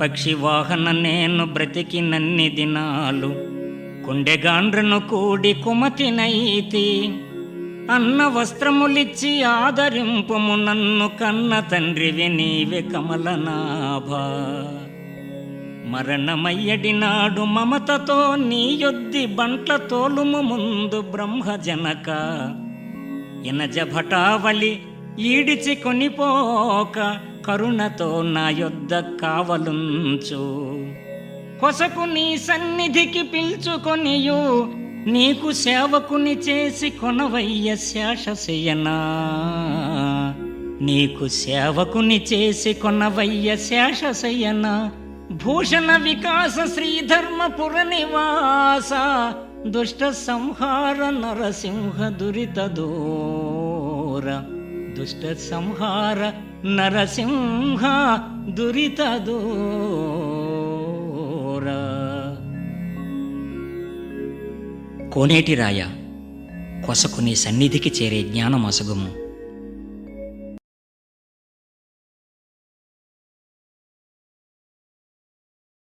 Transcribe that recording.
పక్షి వాహన నేను బ్రతికినన్ని దినాలు. కుండెగాండ్రను కూడి కుమతినైతి అన్న వస్త్రములిచ్చి ఆదరింపుము నన్ను కన్న తండ్రివి నీవే కమలనాభ. మరణమయ్యడి నాడు మమతతో నీ యొద్ది బంట్ల తోలుము ముందు బ్రహ్మజనక. ఇనజ భటావలి ఈడిచి కొనిపోక కరుణతో నా యొద్ద కావలుంచు. కొసకు నీ సన్నిధికి పిలుచుకొనియు నీకు సేవకుని చేసి కొనవయ్య శేషశయనా. నీకు సేవకుని చేసి కొనవయ్య శేషశయన. భూషణ వికాస శ్రీధర్మపుర నివాస దుష్ట సంహార నరసింహ దురిత దూర. దుష్ట సంహార నరసింహ దురిత దూర. కోనేటి రాయ కొసకు నీ సన్నిధికి చేరే జ్ఞానమసగుము.